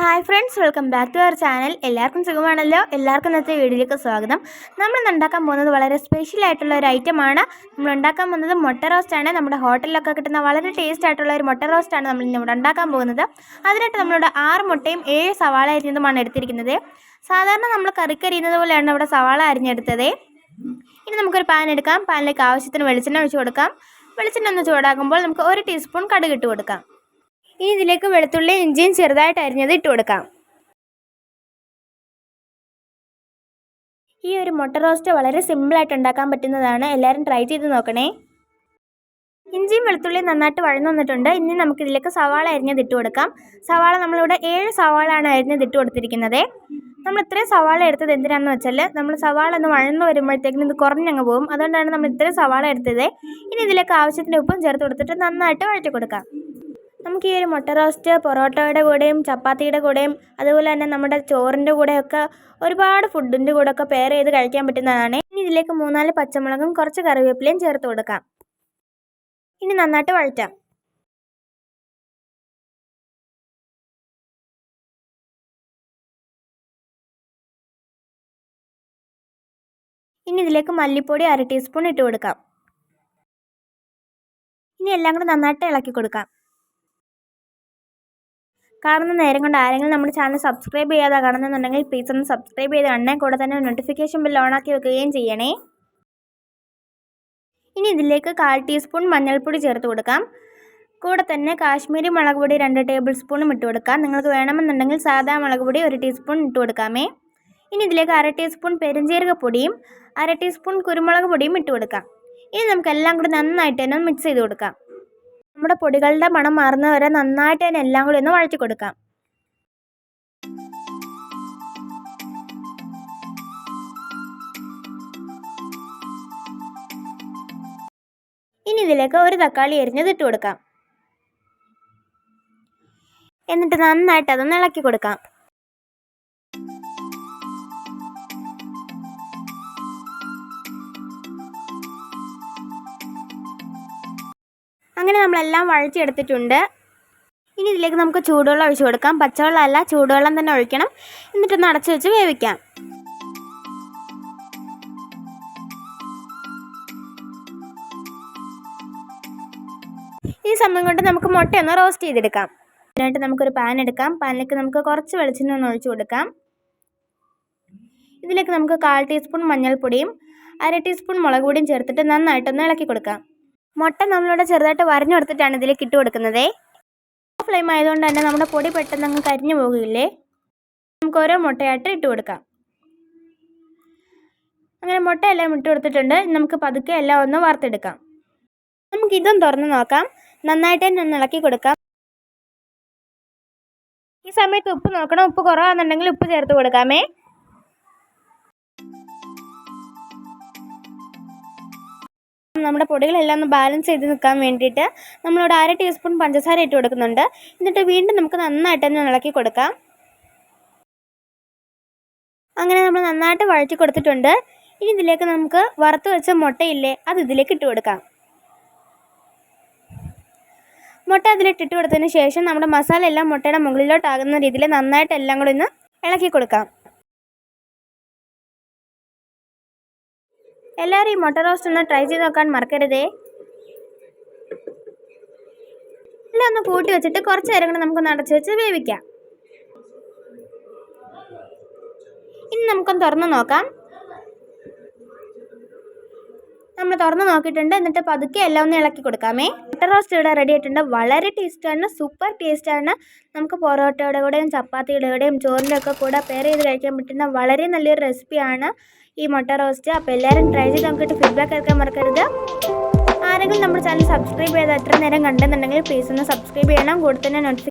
Hi friends welcome back to our channel എല്ലാവർക്കും സുഖമാണല്ലോ? എല്ലാവർക്കും ഇന്നത്തെ വീഡിയോയിലേക്ക് സ്വാഗതം. നമ്മൾ ഉണ്ടാക്കാൻ പോകുന്നത് വളരെ സ്പെഷ്യൽ ആയിട്ടുള്ള ഒരു ഐറ്റമാണ് നമ്മൾ ഉണ്ടാക്കാൻ പോകുന്നത് മുട്ട ആണ്. നമ്മുടെ ഹോട്ടലിലൊക്കെ കിട്ടുന്ന വളരെ ടേസ്റ്റ് ആയിട്ടുള്ള ഒരു മുട്ട ആണ് നമ്മൾ ഇവിടെ ഉണ്ടാക്കാൻ പോകുന്നത്. അതിനായിട്ട് നമ്മളിവിടെ ആറ് മുട്ടയും ഏഴ് സവാള അരിഞ്ഞതുമാണ് എടുത്തിരിക്കുന്നത്. സാധാരണ നമ്മൾ കറിക്ക് അരിയുന്നത് പോലെയാണ് ഇവിടെ സവാള അരിഞ്ഞെടുത്തത്. ഇനി നമുക്കൊരു പാൻ എടുക്കാം. പാനിലേക്ക് ആവശ്യത്തിന് വെളിച്ചെണ്ണ ഒഴിച്ച് കൊടുക്കാം. വെളിച്ചെണ്ണ ഒന്ന് ചൂടാക്കുമ്പോൾ നമുക്ക് ഒരു ടീസ്പൂൺ കടുക് ഇട്ട് കൊടുക്കാം. ഇനി ഇതിലേക്ക് വെളുത്തുള്ളി ഇഞ്ചിയും ചെറുതായിട്ട് അരിഞ്ഞത് ഇട്ട് കൊടുക്കാം. ഈ ഒരു മുട്ട റോസ്റ്റ് വളരെ സിമ്പിളായിട്ട് ഉണ്ടാക്കാൻ പറ്റുന്നതാണ്. എല്ലാവരും ട്രൈ ചെയ്ത് നോക്കണേ. ഇഞ്ചിയും വെളുത്തുള്ളിയും നന്നായിട്ട് വഴന്നു വന്നിട്ടുണ്ട്. ഇനി നമുക്ക് ഇതിലേക്ക് സവാള അരിഞ്ഞത് ഇട്ട് കൊടുക്കാം. സവാള നമ്മളിവിടെ ഏഴ് സവാളയാണ് അരിഞ്ഞത് ഇട്ട് കൊടുത്തിരിക്കുന്നത്. നമ്മൾ ഇത്രയും സവാള എടുത്തത് എന്തിനാണെന്ന് വെച്ചാൽ നമ്മൾ സവാള ഒന്ന് വഴന്നു വരുമ്പോഴത്തേക്കും ഇത് കുറഞ്ഞങ്ങ് പോകും. അതുകൊണ്ടാണ് നമ്മൾ ഇത്രയും സവാള എടുത്തത്. ഇനി ഇതിലേക്ക് ആവശ്യത്തിന് ഉപ്പും ചേർത്ത് കൊടുത്തിട്ട് നന്നായിട്ട് വഴറ്റി കൊടുക്കാം. നമുക്ക് ഈ ഒരു മുട്ട റോസ്റ്റ് പൊറോട്ടയുടെ കൂടെയും ചപ്പാത്തിയുടെ കൂടെയും അതുപോലെ തന്നെ നമ്മുടെ ചോറിന്റെ കൂടെയൊക്കെ ഒരുപാട് ഫുഡിന്റെ കൂടെയൊക്കെ പെയർ ചെയ്ത് കഴിക്കാൻ പറ്റുന്നതാണ്. ഇനി ഇതിലേക്ക് മൂന്നാൽ പച്ചമുളകും കുറച്ച് കറിവേപ്പിലയും ചേർത്ത് കൊടുക്കാം. ഇനി നന്നായിട്ട് വഴറ്റാം. ഇനി ഇതിലേക്ക് മല്ലിപ്പൊടി അര ടീസ്പൂൺ ഇട്ട് കൊടുക്കാം. ഇനി എല്ലാം കൂടെ നന്നായിട്ട് ഇളക്കി കൊടുക്കാം. കാണുന്ന നേരം കൊണ്ട് ആരെങ്കിലും നമ്മുടെ ചാനൽ സബ്സ്ക്രൈബ് ചെയ്യാതെ കാണുന്നുണ്ടെങ്കിൽ പ്ലീസ് ഒന്ന് സബ്സ്ക്രൈബ് ചെയ്ത് കാണണേ കൂടെ തന്നെ നോട്ടിഫിക്കേഷൻ ബിൽ ഓണാക്കി വെക്കുകയും ചെയ്യണേ. ഇനി ഇതിലേക്ക് കാൽ ടീസ്പൂൺ മഞ്ഞൾപ്പൊടി ചേർത്ത് കൊടുക്കാം. കൂടെ തന്നെ കാശ്മീരി മുളക് പൊടി രണ്ട് ടേബിൾ സ്പൂണും ഇട്ട് കൊടുക്കാം. നിങ്ങൾക്ക് വേണമെന്നുണ്ടെങ്കിൽ സാധാ മുളക് പൊടി ഒരു ടീസ്പൂൺ ഇട്ട് കൊടുക്കാമേ. ഇനി ഇതിലേക്ക് അര ടീസ്പൂൺ പെരുംജീരക പൊടിയും അര ടീസ്പൂൺ കുരുമുളക് പൊടിയും ഇട്ട് കൊടുക്കാം. ഇനി നമുക്കെല്ലാം കൂടി നന്നായിട്ട് തന്നെ മിക്സ് ചെയ്ത് കൊടുക്കാം. നമ്മുടെ പൊടികളുടെ മണം മാറുന്നവരെ നന്നായിട്ട് തന്നെ എല്ലാം കൂടി ഒന്ന് വഴറ്റി കൊടുക്കാം. ഇനി ഇതിലേക്ക് ഒരു തക്കാളി എരിഞ്ഞത് ഇട്ട് കൊടുക്കാം. എന്നിട്ട് നന്നായിട്ട് അതൊന്ന് ഇളക്കി കൊടുക്കാം. അങ്ങനെ നമ്മളെല്ലാം വഴച്ചെടുത്തിട്ടുണ്ട് ഇനി ഇതിലേക്ക് നമുക്ക് ചൂടുവെള്ളം ഒഴിച്ചു കൊടുക്കാം. പച്ചവെള്ളം അല്ല ചൂടുവെള്ളം തന്നെ ഒഴിക്കണം. എന്നിട്ടൊന്ന് അടച്ചു വെച്ച് വേവിക്കാം. ഈ സമയം കൊണ്ട് നമുക്ക് മുട്ടയൊന്ന് റോസ്റ്റ് ചെയ്തെടുക്കാം. അതിനായിട്ട് നമുക്കൊരു പാൻ എടുക്കാം. പാനിലേക്ക് നമുക്ക് കുറച്ച് വെളിച്ചെണ്ണ ഒന്ന് ഒഴിച്ചു കൊടുക്കാം. ഇതിലേക്ക് നമുക്ക് കാൽ ടീസ്പൂൺ മഞ്ഞൾപ്പൊടിയും അര ടീസ്പൂൺ മുളക് പൊടിയും ചേർത്തിട്ട് നന്നായിട്ടൊന്ന് ഇളക്കി കൊടുക്കാം. മുട്ട നമ്മളിവിടെ ചെറുതായിട്ട് വരഞ്ഞെടുത്തിട്ടാണ് ഇതിലേക്ക് ഇട്ട് കൊടുക്കുന്നത്. ഫ്ലെയിം ആയതുകൊണ്ട് തന്നെ നമ്മുടെ പൊടി പെട്ടെന്ന് അങ്ങ് കരിഞ്ഞു പോകില്ലേ നമുക്ക് ഓരോ മുട്ടയായിട്ട് ഇട്ട് കൊടുക്കാം. അങ്ങനെ മുട്ടയെല്ലാം ഇട്ട് കൊടുത്തിട്ടുണ്ട്. നമുക്ക് പതുക്കെ എല്ലാം ഒന്ന് വറുത്തെടുക്കാം. നമുക്ക് ഇതും തുറന്ന് നോക്കാം. നന്നായിട്ട് തന്നെ ഒന്ന് ഇളക്കി കൊടുക്കാം. ഈ സമയത്ത് ഉപ്പ് നോക്കണം. ഉപ്പ് കുറവാണെന്നുണ്ടെങ്കിൽ ഉപ്പ് ചേർത്ത് കൊടുക്കാമേ. നമ്മുടെ പൊടികളെല്ലാം ഒന്ന് ബാലൻസ് ചെയ്ത് നിൽക്കാൻ വേണ്ടിയിട്ട് നമ്മളിവിടെ അര ടീസ്പൂൺ പഞ്ചസാര ഇട്ട് കൊടുക്കുന്നുണ്ട്. എന്നിട്ട് വീണ്ടും നമുക്ക് നന്നായിട്ട് തന്നെ ഇളക്കി കൊടുക്കാം. അങ്ങനെ നമ്മൾ നന്നായിട്ട് വഴറ്റി കൊടുത്തിട്ടുണ്ട്. ഇനി ഇതിലേക്ക് നമുക്ക് വറുത്ത് വെച്ച മുട്ടയില്ലേ അത് ഇതിലേക്ക് ഇട്ട് കൊടുക്കാം. മുട്ട അതിലിട്ട് ഇട്ട് കൊടുത്തതിന് ശേഷം നമ്മുടെ മസാല എല്ലാം മുട്ടയുടെ മുകളിലോട്ടാകുന്ന രീതിയിൽ നന്നായിട്ട് എല്ലാം കൂടി ഒന്ന് ഇളക്കി കൊടുക്കാം. എല്ലാവരും ഈ മുട്ട റോസ്റ്റ് ഒന്ന് ട്രൈ ചെയ്ത് നോക്കാൻ മറക്കരുതേ. എല്ലാം ഒന്ന് കൂട്ടി വെച്ചിട്ട് കുറച്ച് നേരം കൂടെ നമുക്കൊന്ന് അടച്ചു വെച്ച് വേവിക്കാം. ഇനി നമുക്കൊന്ന് തുറന്ന് നോക്കാം. നമ്മൾ തുറന്ന് നോക്കിയിട്ടുണ്ട്. എന്നിട്ട് പതുക്കെ എല്ലാം ഒന്ന് ഇളക്കി കൊടുക്കാമേ. മുട്ട റോസ്റ്റ് ഇവിടെ റെഡി ആയിട്ടുണ്ട്. വളരെ ടേസ്റ്റാണ് സൂപ്പർ ടേസ്റ്റാണ് നമുക്ക് പൊറോട്ടയുടെ കൂടെയും ചപ്പാത്തിയുടെ കൂടെയും ചോറിന്റെ ഒക്കെ കൂടെ പെയർ ചെയ്ത് കഴിക്കാൻ പറ്റുന്ന വളരെ നല്ലൊരു റെസിപ്പിയാണ് ഈ മുട്ട റോസ്റ്റ് അപ്പോൾ എല്ലാവരും ട്രൈ ചെയ്ത് നമുക്കിട്ട് ഫീഡ്ബാക്ക് എടുക്കാൻ മറക്കരുത്. ആരെങ്കിലും നമ്മുടെ ചാനൽ സബ്സ്ക്രൈബ് ചെയ്ത് എത്ര നേരം കണ്ടെന്നുണ്ടെങ്കിൽ പ്ലീസ് ഒന്ന് സബ്സ്ക്രൈബ് ചെയ്യണം. കൂടെ തന്നെ നോട്ടിഫിക്കേഷൻ